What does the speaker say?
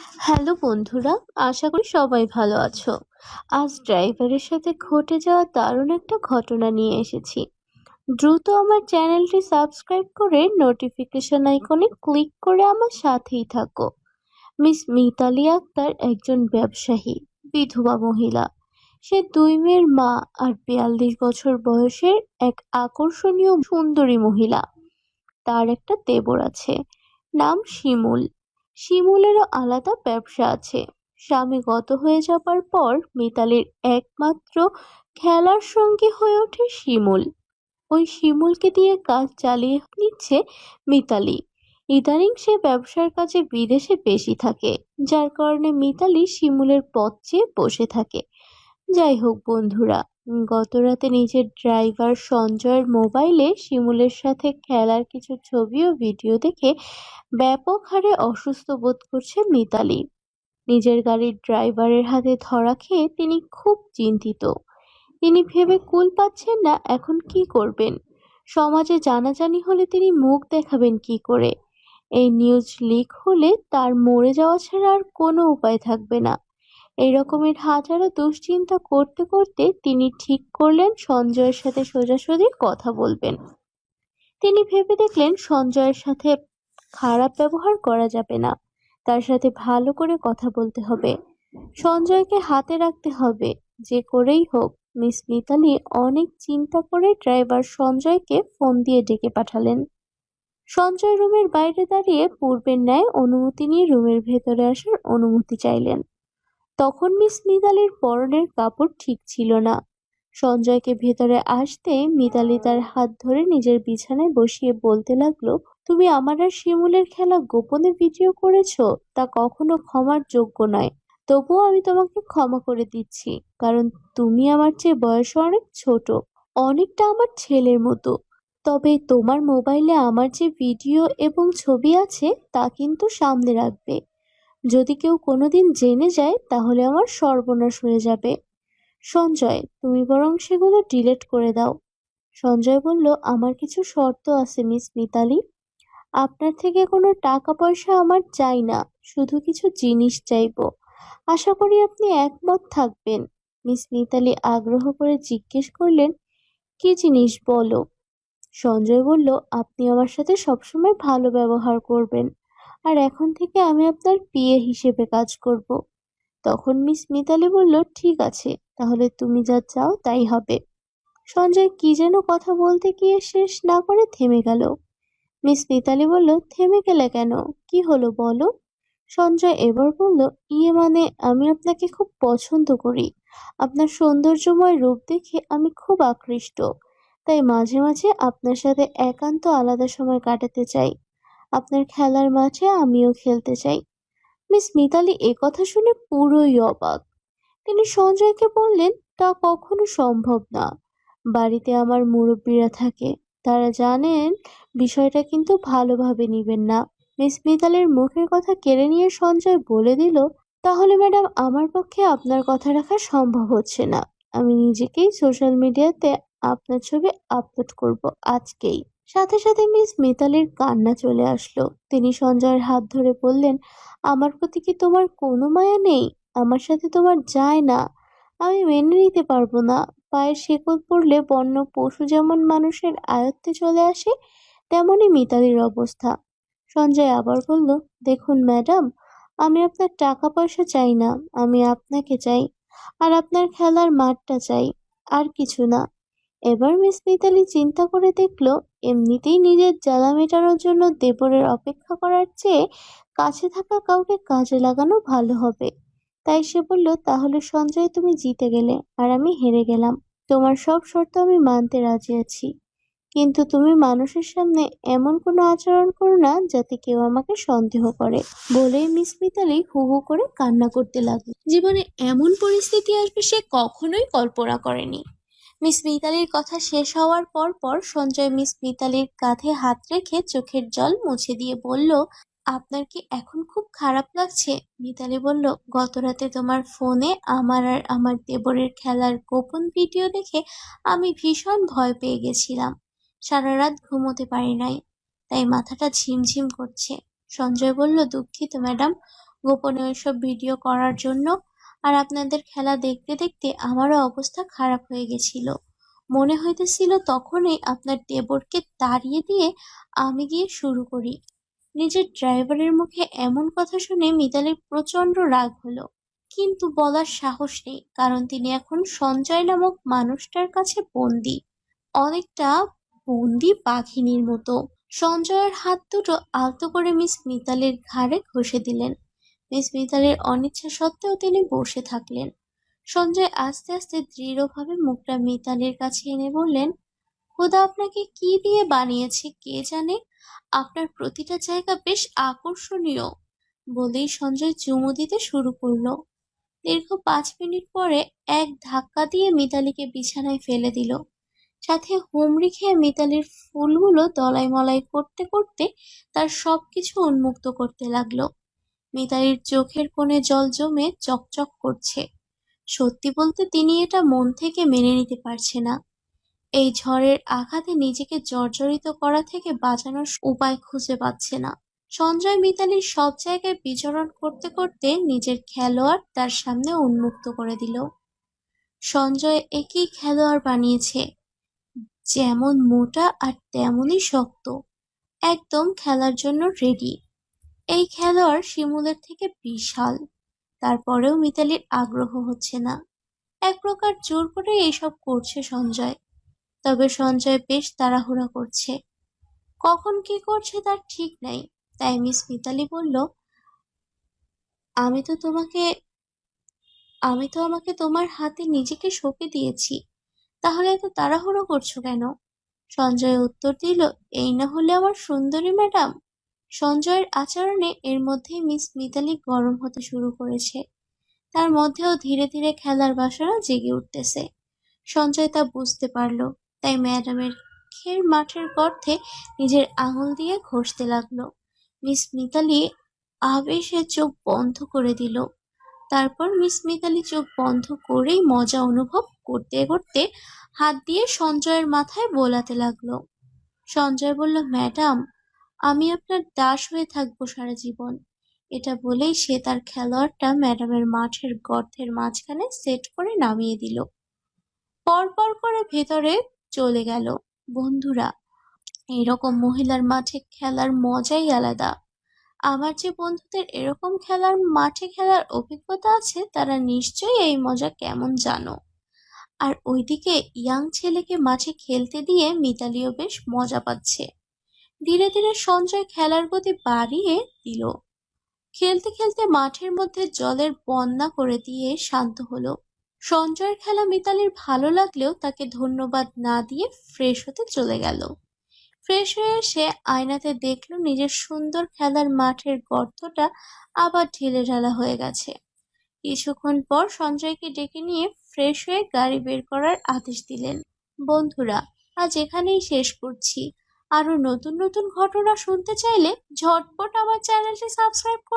Hello বন্ধুরা, আশা করি সবাই ভালো আছো। আজ ড্রাইভারের সাথে ঘটে যাওয়া দারুণ একটা ঘটনা নিয়ে এসেছি। দ্রুত আমার চ্যানেলটি সাবস্ক্রাইব করে নোটিফিকেশন আইকনে ক্লিক করে আমার সাথেই থাকো। মিস মিতালি আক্তার একজন ব্যবসায়ী, বিধবা মহিলা। সে দুই মেয়ের মা আর বিয়াল্লিশ বছর বয়সের এক আকর্ষণীয় সুন্দরী মহিলা। তার একটা দেবর আছে, নাম শিমুল। শিমুলেরও আলাদা ব্যবসা আছে। স্বামী গত হয়ে যাবার পর মিতালির একমাত্র খেলার সঙ্গী হয়ে ওঠে শিমুল। ওই শিমুলকে দিয়ে কাজ চালিয়ে নিচ্ছে মিতালি। ইদানিং সে ব্যবসার কাজে বিদেশে বেশি থাকে, যার কারণে মিতালি শিমুলের পথ চেয়ে বসে থাকে। যাই হোক বন্ধুরা গত রাতে নিজের ড্রাইভার সঞ্জয়ের মোবাইলে শিমুলের সাথে খেলার কিছু ছবি ও ভিডিও দেখে ব্যাপক হারে অসুস্থ বোধ করছে মিতালি। নিজের গাড়ির ড্রাইভারের হাতে ধরা খেয়ে তিনি খুব চিন্তিত। তিনি ভেবে কুল পাচ্ছেন না এখন কি করবেন। সমাজে জানাজানি হলে তিনি মুখ দেখাবেন কি করে। এই নিউজ লিক হলে তার মরে যাওয়া ছাড়া আর কোনো উপায় থাকবে না। এই রকমের হাজারো দুশ্চিন্তা করতে করতে তিনি ঠিক করলেন, সঞ্জয়ের সাথে সোজাসুজি কথা বলবেন। তিনি ভেবে দেখলেন, সঞ্জয়ের সাথে খারাপ ব্যবহার করা যাবে না। তার সাথে ভালো করে কথা বলতে হবে। সঞ্জয়কে হাতে রাখতে হবে। যে করেই হোক, মিস মিতালি অনেক চিন্তা করে ড্রাইভার সঞ্জয়কে ফোন দিয়ে ডেকে পাঠালেন। সঞ্জয় রুমের বাইরে দাঁড়িয়ে পূর্বের ন্যায় অনুমতি নিয়ে রুমের ভেতরে আসার অনুমতি চাইলেন। তখন মিস মিতালির পরনের কাপড় ঠিক ছিল না। সঞ্জয়কে ভেতরে আসতে মিতালি তার হাত ধরে নিজের বিছানায় বসিয়ে বলতে লাগল, তুমি আমার আর শিমুলের খেলা গোপনে ভিডিও করেছ? তা কখনো ক্ষমার যোগ্য নয়। তবুও আমি তোমাকে ক্ষমা করে দিচ্ছি, কারণ তুমি আমার চেয়ে বয়সে অনেক ছোট, অনেকটা আমার ছেলের মতো। তবে তোমার মোবাইলে আমার যে ভিডিও এবং ছবি আছে, তা কিন্তু সামনে রাখবে। যদি কেউ কোনোদিন জেনে যায়, তাহলে আমার সর্বনাশ হয়ে যাবে। সঞ্জয়, তুমি বরং সেগুলো ডিলিট করে দাও। সঞ্জয় বলল, আমার কিছু শর্ত আছে, মিস মিতালি। আপনার থেকে কোনো টাকা পয়সা আমার চাই না, শুধু কিছু জিনিস চাইব। আশা করি আপনি একমত থাকবেন। মিস মিতালি আগ্রহ করে জিজ্ঞেস করলেন, কি জিনিস বলো? সঞ্জয় বলল, আপনি আমার সাথে সবসময় ভালো ব্যবহার করবেন। আর এখন থেকে আমি আপনার পিএ হিসেবে কাজ করব। তখন মিস মিতালি বলল, ঠিক আছে, তাহলে তুমি যা চাও তাই হবে। সঞ্জয় কি যেন কথা বলতে গিয়ে শেষ না করে থেমে গেল। মিস মিতালি বলল, থেমে গেলে কেন? কি হলো বলো? সঞ্জয় এবার বলল ইয়ে মানে আমি আপনাকে খুব পছন্দ করি। আপনার সৌন্দর্যময় রূপ দেখে আমি খুব আকৃষ্ট। তাই মাঝে মাঝে আপনার সাথে একান্ত আলাদা সময় কাটাতে চাই। আপনার খেলার মাঠে আমিও খেলতে চাই। মিস মিতালি কথা শুনে পুরোই অবাক। তিনি সঞ্জয়কে বললেন, তা কখনো সম্ভব না। বাড়িতে আমার মুরব্বীরা থাকে। তারা জানেন, বিষয়টা কিন্তু ভালোভাবে নিবেন না। মিস মিতালের মুখের কথা কেড়ে নিয়ে সঞ্জয় বলে দিল, তাহলে ম্যাডাম, আমার পক্ষে আপনার কথা রাখা সম্ভব হচ্ছে না। আমি নিজেকেই সোশ্যাল মিডিয়াতে আপনার ছবি আপলোড করব আজকেই। সাথে সাথে মিস মিতালির কান্না চলে আসলো। তিনি সঞ্জয়ের হাত ধরে বললেন, আমার প্রতি কি তোমার কোনো মায়া নেই? আমার সাথে তোমার যায় না। আমি মেনে নিতে পারব না। পায়ের শেকল পড়লে বন্য পশু যেমন মানুষের আয়ত্তে চলে আসে, তেমনই মিতালির অবস্থা। সঞ্জয় আবার বলল, দেখুন ম্যাডাম, আমি আপনার টাকা পয়সা চাই না। আমি আপনাকে চাই। আর আপনার খেলার মাঠটা চাই। আর কিছু না। এবার মিস মিতালি চিন্তা করে দেখল, এমনিতেই নিজের জ্বালা মেটানোর জন্য দেবরের অপেক্ষা করার চেয়ে কাছে থাকা কাউকে কাজে লাগানো ভালো হবে। তাই সে বলল, তাহলে সঞ্জয়, তুমি জিতে গেলে, আর আমি হেরে গেলাম। তোমার সব শর্ত আমি মানতে রাজি আছি। কিন্তু তুমি মানুষের সামনে এমন কোনো আচরণ করো না, যাতে কেউ আমাকে সন্দেহ করে। বলেই মিস মিতালি হু হু করে কান্না করতে লাগল। জীবনে এমন পরিস্থিতি আসবে সে কখনোই কল্পনা করেনি। মিস মিতালির কথা শেষ হওয়ার পর পর সঞ্জয় মিস মিতালির কাঁধে হাত রেখে চোখের জল মুছে দিয়ে বলল, আপনার কি এখন খুব খারাপ লাগছে? মিতালি বলল, গত রাতে তোমার ফোনে আমার আর আমার দেবরের খেলার গোপন ভিডিও দেখে আমি ভীষণ ভয় পেয়ে গেছিলাম। সারা রাত ঘুমোতে পারি নাই, তাই মাথাটা ঝিমঝিম করছে। সঞ্জয় বলল, দুঃখিত ম্যাডাম, গোপনে ওইসব ভিডিও করার জন্য আর আপনাদের খেলা দেখতে দেখতে আমারও অবস্থা খারাপ হয়ে গেছিল। মনে হইতেছিল তখনই আপনার দেবরকে তাড়িয়ে দিয়ে আমি গিয়ে শুরু করি। নিজের ড্রাইভারের মুখে এমন কথা শুনে মিতালির প্রচণ্ড রাগ হলো। কিন্তু বলার সাহস নেই, কারণ তিনি এখন সঞ্জয় নামক মানুষটার কাছে বন্দি। অনেকটা বন্দি পাখিনীর মতো। সঞ্জয়ের হাত দুটো আলতো করে মিস মিতালির ঘাড়ে ঘষে দিলেন। মিস মিতালির অনিচ্ছা সত্ত্বেও তিনি বসে থাকলেন। সঞ্জয় আস্তে আস্তে দৃঢ়ভাবে মুখটা মিতালির কাছে এনে বললেন, খোদা আপনাকে কি দিয়ে বানিয়েছে কে জানে? আপনার প্রতিটা জায়গা বেশ আকর্ষণীয়। বলেই সঞ্জয় চুমু দিতে শুরু করল। দীর্ঘ পাঁচ মিনিট পরে এক ধাক্কা দিয়ে মিতালিকে বিছানায় ফেলে দিল। সাথে হুমড়ি খেয়ে মিতালির ফুলগুলো দলাই মলাই করতে করতে তার সবকিছু উন্মুক্ত করতে লাগল। মিতালির চোখের কোণে জল জমে চকচক করছে। সত্যি বলতে তিনি এটা মন থেকে মেনে নিতে পারছে না। এই ঝড়ের আঘাতে নিজেকে জর্জরিত করা থেকে বাঁচানোর উপায় খুঁজে পাচ্ছে না। সঞ্জয় মিতালির সব জায়গায় বিচরণ করতে করতে নিজের খেলোয়াড় তার সামনে উন্মুক্ত করে দিল। সঞ্জয় একই খেলোয়াড় বানিয়েছে, যেমন মোটা আর তেমনই শক্ত, একদম খেলার জন্য রেডি এই খেলোয়াড় শিমুলের থেকে বিশাল। তারপরেও মিতালির আগ্রহ হচ্ছে না। এক প্রকার জোর করে এইসব করছে সঞ্জয়। তবে সঞ্জয় বেশ তাড়াহুড়া করছে। কখন কি করছে তার ঠিক নাই। তাই মিস মিতালি বলল, আমি তো তোমাকে, আমি তো আমাকে তোমার হাতে নিজেকে সঁপে দিয়েছি। তাহলে এত তাড়াহুড়ো করছ কেন? সঞ্জয় উত্তর দিল, এই না হলে আমার সুন্দরী ম্যাডাম সঞ্জয়ের আচরণে এর মধ্যেই মিস মিতালি গরম হতে শুরু করেছে। তার মধ্যেও ধীরে ধীরে খেলার বাসনা জেগে উঠতেছে। সঞ্জয় তা বুঝতে পারল, তাই ম্যাডামের খের মাঠের গর্থে নিজের আঙুল দিয়ে ঘষতে লাগল। মিস মিতালি আবেশে চোখ বন্ধ করে দিল। তারপর মিস মিতালি চোখ বন্ধ করেই মজা অনুভব করতে করতে হাত দিয়ে সঞ্জয়ের মাথায় বোলাতে লাগল। সঞ্জয় বলল, ম্যাডাম আমি আপনার দাস হয়ে থাকব সারা জীবন। এটা বলেই সে তার খেলোয়াড়টা ম্যাডামের মাঠের গর্তের মাঝখানে সেট করে নামিয়ে দিল। পরপর করে ভেতরে চলে গেল। বন্ধুরা, এরকম মহিলার মাঠে খেলার মজাই আলাদা। আমার যে বন্ধুদের এরকম খেলার মাঠে খেলার অভিজ্ঞতা আছে, তারা নিশ্চয়ই এই মজা কেমন জানো। আর ওইদিকে ইয়াং ছেলেকে মাঠে খেলতে দিয়ে মিতালিও বেশ মজা পাচ্ছে। ধীরে ধীরে সঞ্জয় খেলার গতি বাড়িয়ে দিল। খেলতে খেলতে মাঠের মধ্যে জলের বন্যা করে দিয়ে শান্ত হলো। সঞ্জয়ের খেলা মিতালির ভালো লাগলেও তাকে ধন্যবাদ না দিয়ে ফ্রেশ হতে চলে গেল। ফ্রেশ হয়ে এসে আয়নাতে দেখল নিজের সুন্দর খেলার মাঠের গর্তটা আবার ঢিলে ঢালা হয়ে গেছে। কিছুক্ষণ পর সঞ্জয়কে ডেকে নিয়ে ফ্রেশ হয়ে গাড়ি বের করার আদেশ দিলেন। বন্ধুরা, আজ এখানেই শেষ করছি। আরও নতুন নতুন ঘটনা শুনতে চাইলে ঝটপট আমার চ্যানেলটি সাবস্ক্রাইব